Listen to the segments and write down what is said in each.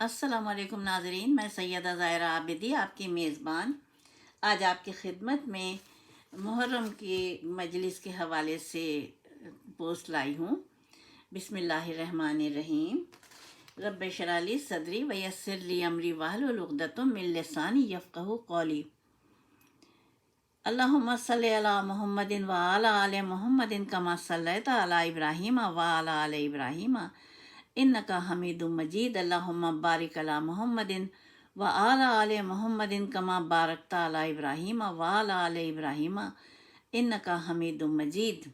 अस्सलाम वालेकुम नाजरीन, मैं सैयदा ज़ायरा आबिदी, आपकी मेज़बान। आज आपकी खिदमत में मुहर्रम की मजलिस के हवाले से पोस्ट लाई हूँ। बिस्मिल्लाहिर्रहमानिर्रहीम। रब शराली सदरी वयसर ली अमरी वाहलुलुक़दतुम मिन लिसानी यफ़क़हु क़ौली। अल्लाहुम्मा सल्लि अला मुहम्मदिन व अला आले मुहम्मदिन कमा अला इब्राहीम व अला आले इब्राहीम। इन्नका हमीदुम मजीद अल्लाहुम्मा बारिक अला मुहम्मदिन व आला आले मुहम्मदिन कमा बारकता अला इब्राहीम व अला आले इब्राहीम इन्नका हमीदुम मजीद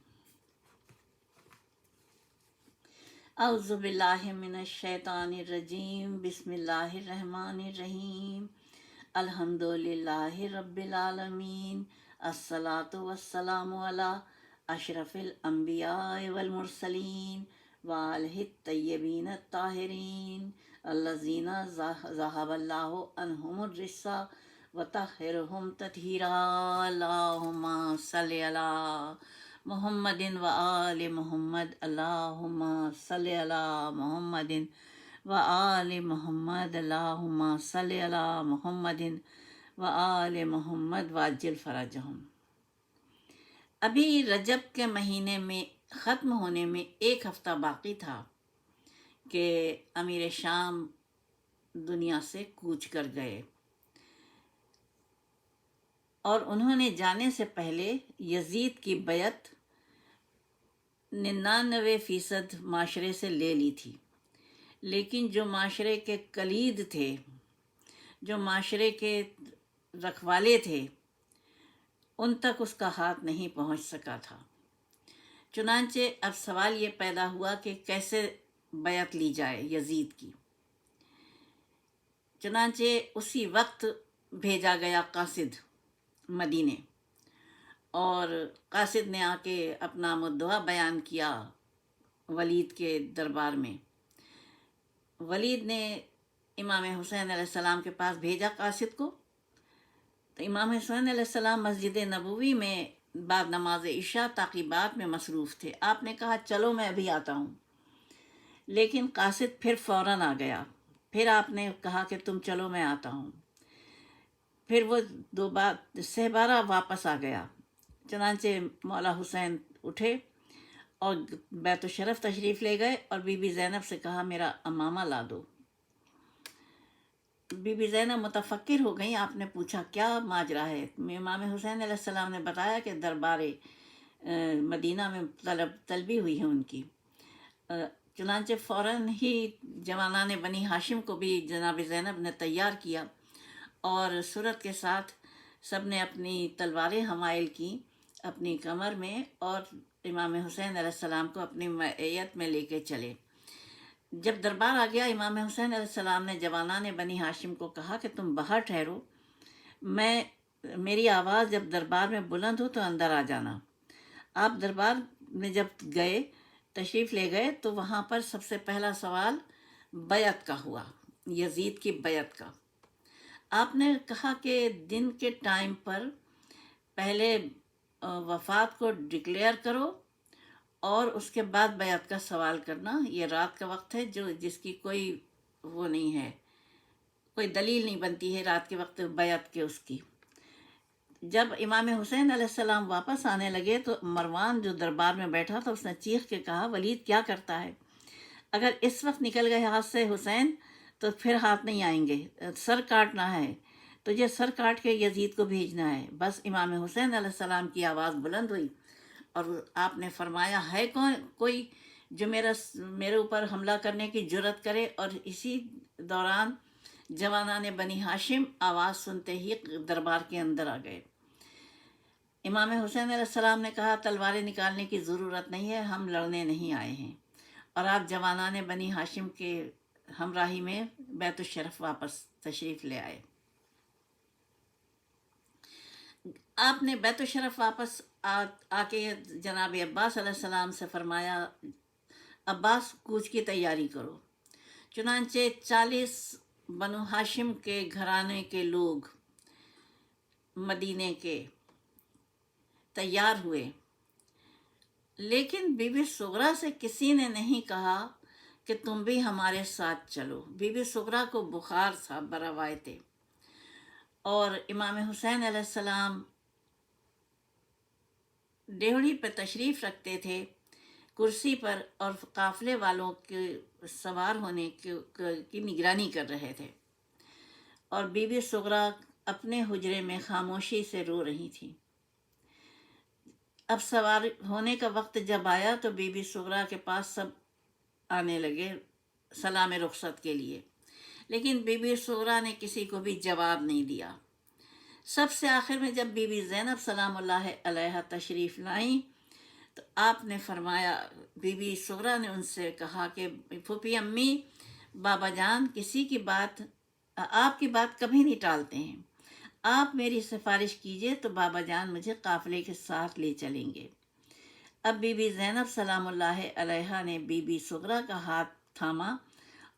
अऊज़ु बिल्लाहि मिनश शैतानिर रजीम बिस्मिल्लाहिर रहमानिर रहीम अल्हम्दुलिल्लाहि रब्बिल आलमीन अस्सलातु वस्सलामु अला अशरफिल अंबिया वल मुरसलीन वालहि तय्यबीन ताहिरीन अल्लज़ीना ज़हबल्लाहु अनहुमुर रिस्सा व तहिरहुम ततहीरा अल्लाहुम्मा व आले मुहम्मद। अल्लाहुम्मा सल्लि व आले मोहम्मद। अल्लाहुम्मा सल्लि अला मुहम्मदिन व आल मोहम्मद। वाजिल अभी रजब के महीने में ख़त्म होने में एक हफ़्ता बाकी था कि अमीर शाम दुनिया से कूच कर गए। और उन्होंने जाने से पहले यजीद की बैत निन्यानवे फ़ीसद माशरे से ले ली थी। लेकिन जो माशरे के कलीद थे, जो माशरे के रखवाले थे, उन तक उसका हाथ नहीं पहुँच सका था। चुनांचे अब सवाल ये पैदा हुआ कि कैसे बैत ली जाए यजीद की। चुनांचे उसी वक्त भेजा गया कासिद मदीने और कासिद ने आके अपना मुद्दा बयान किया वलीद के दरबार में। वलीद ने इमाम हुसैन सलाम के पास भेजा कासिद को। तो इमाम हुसैन सलाम मस्जिद नबूवी में बाद नमाज़ इशा ताकीबात में मसरूफ़ थे। आपने कहा, चलो, मैं अभी आता हूँ। लेकिन कासिद फिर फ़ौर आ गया। फिर आपने कहा कि, तुम चलो, मैं आता हूँ। फिर वो दो बार सहबारा वापस आ गया। चनाचे मौला हुसैन उठे और बैत शरफ तशरीफ़ ले गए और बीबी ज़ैनब से कहा, मेरा अमामा ला दो। बीबी जैनब मुतफ़र हो गई। आपने पूछा, क्या माजरा है? इमाम हुसैन सलाम ने बताया कि दरबार मदीना में तलब, तलबी हुई है उनकी। चुनाचे फ़ौर ही जवाना ने बनी हाशिम को भी जनाब ज़ैनब ने तैयार किया और सूरत के साथ सबने अपनी तलवारें हमायल की अपनी कमर में और इमाम हुसैन सलाम को अपनी मैत में लेके चले। जब दरबार आ गया, इमाम हुसैन सलाम ने, जवाना ने, बनी हाशिम को कहा कि तुम बाहर ठहरो। मैं, मेरी आवाज़ जब दरबार में बुलंद हो तो अंदर आ जाना। आप दरबार में जब गए, तशरीफ़ ले गए तो वहाँ पर सबसे पहला सवाल, बैत का हुआ, यजीद की बैत का। आपने कहा कि दिन के टाइम पर पहले वफ़ात को डिक्लेयर करो और उसके बाद बैत का सवाल करना, ये रात का वक्त है जो, जिसकी कोई वो नहीं है, कोई दलील नहीं बनती है रात के वक्त बैत के उसकी। जब इमाम हुसैन सलाम वापस आने लगे तो मरवान जो दरबार में बैठा था, उसने चीख के कहा, वलीद, क्या करता है? अगर इस वक्त निकल गए हाथ से हुसैन तो फिर हाथ नहीं आएँगे। सर काटना है तो ये सर काट के यजीद को भेजना है। बस इमाम हुसैन सलाम की आवाज़ बुलंद हुई। और आपने फरमाया, है कौन, कोई जो मेरा मेरे ऊपर हमला करने की ज़रूरत करे? और इसी दौरान जवाना ने बनी हाशिम आवाज़ सुनते ही दरबार के अंदर आ गए। इमाम हुसैन सलाम ने कहा, तलवारें निकालने की ज़रूरत नहीं है, हम लड़ने नहीं आए हैं। और आप जवाना ने बनी हाशिम के हमराही में बैतुशरफ वापस तशरीफ़ ले आए। आपने बैतुशरफ वापस आ, आके जनाब अब्बास सलाम से फरमाया, अब्बास, कूच की तैयारी करो। चुनानचे चालीस बनु हाशिम के घराने के लोग मदीने के तैयार हुए। लेकिन बीबी सुगरा से किसी ने नहीं कहा कि तुम भी हमारे साथ चलो। बीबी सुगरा को बुखार था बरवाए थे। और इमाम हुसैन अलैहिस्सलाम डेवड़ी पर तशरीफ़ रखते थे, कुर्सी पर और काफ़िले वालों के सवार होने की निगरानी कर रहे थे। और बीबी सुगरा अपने हुजरे में खामोशी से रो रही थी। अब सवार होने का वक्त जब आया तो बीबी सुगरा के पास सब आने लगे सलाम रुखसत के लिए। लेकिन बीबी सुगरा ने किसी को भी जवाब नहीं दिया। सबसे आखिर में जब बीबी जैनब सलाम तशरीफ़ लाई तो आपने फरमाया, बीबी सुगरा ने उनसे कहा कि, फूफी अम्मी, बाबा जान, किसी की बात, आपकी बात कभी नहीं टालते हैं। आप मेरी सिफारिश कीजिए तो बाबा जान मुझे काफ़िले के साथ ले चलेंगे। अब बीबी जैनब सलाम ने बीबी सुगरा का हाथ थामा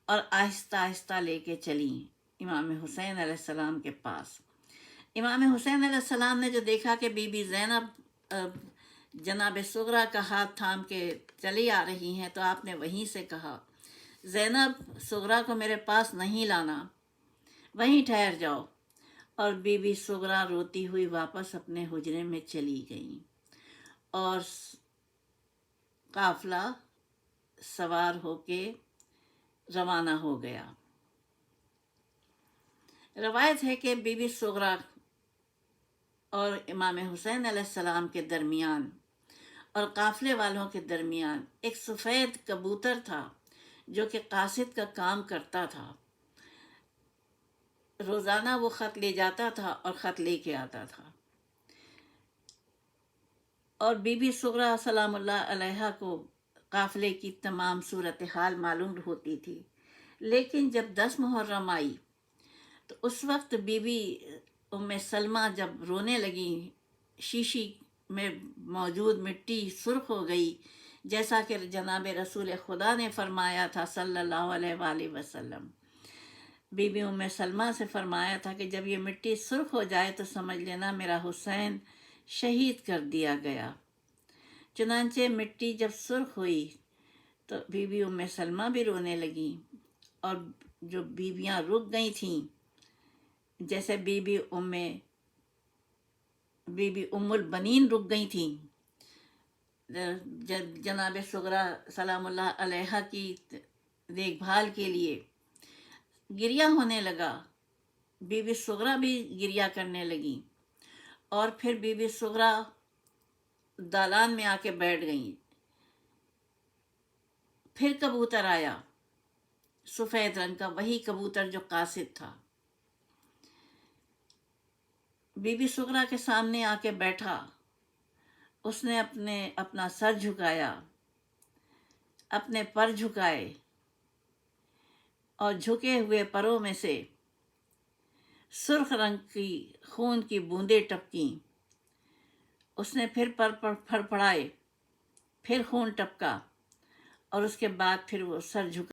और आहिस्ता आहिस्ता लेके चली इमाम हुसैन अलैहिस्सलाम के पास। इमाम हुसैन अलैहिस्सलाम ने जो देखा कि बीबी जैनब जनाब सगरा का हाथ थाम के चली आ रही हैं तो आपने वहीं से कहा, जैनब, सगरा को मेरे पास नहीं लाना। वहीं ठहर जाओ। और बीबी सगरा रोती हुई वापस अपने हुजरे में चली गई। और काफला सवार होके रवाना हो गया। रवायत है कि बीबी सगरा और इमाम हुसैन सलाम के दरमियान और काफ़िले वालों के दरमियान एक सफ़ेद कबूतर था, जो कि कासिद का काम करता था। रोज़ाना वो ख़त ले जाता था और ख़त ले के आता था। और बीबी सगरा सलाम को काफ़िले की तमाम सूरत हाल मालूम होती थी। लेकिन जब दस मुहर्रम आई तो उस वक्त बीबी उम सलमा जब रोने लगी, शीशी में मौजूद मिट्टी सुर्ख हो गई, जैसा कि जनाब रसूल खुदा ने फरमाया था सल्लल्लाहु अलैहि वसल्लम। बीबी उम सलमा से फरमाया था कि जब ये मिट्टी सुर्ख हो जाए तो समझ लेना मेरा हुसैन शहीद कर दिया गया। चुनानचे मिट्टी जब सुर्ख हुई तो बीबी उम्म सलमा भी रोने लगी और जो बीबियाँ रुक गई थीं, जैसे बीबी उम्मे, बीबी उम्मुल बनीन रुक गई थी। जनाब सुगरा सलाम अलैहा की देखभाल के लिए गिरिया होने लगा, बीबी सगरा भी गिरिया करने लगी और फिर बीबी सुगरा दालान में आके बैठ गई। फिर कबूतर आया। सफ़ेद रंग का, वही कबूतर जो कासिद था। बीबी सुगरा के सामने आके बैठा। उसने अपने, अपना सर झुकाया। अपने पर झुकाए। और झुके हुए परों में से सुर्ख रंग की, खून की बूंदें टपकी। उसने फिर पर फड़फड़ाए फिर खून टपका और उसके बाद फिर वो सर झुका।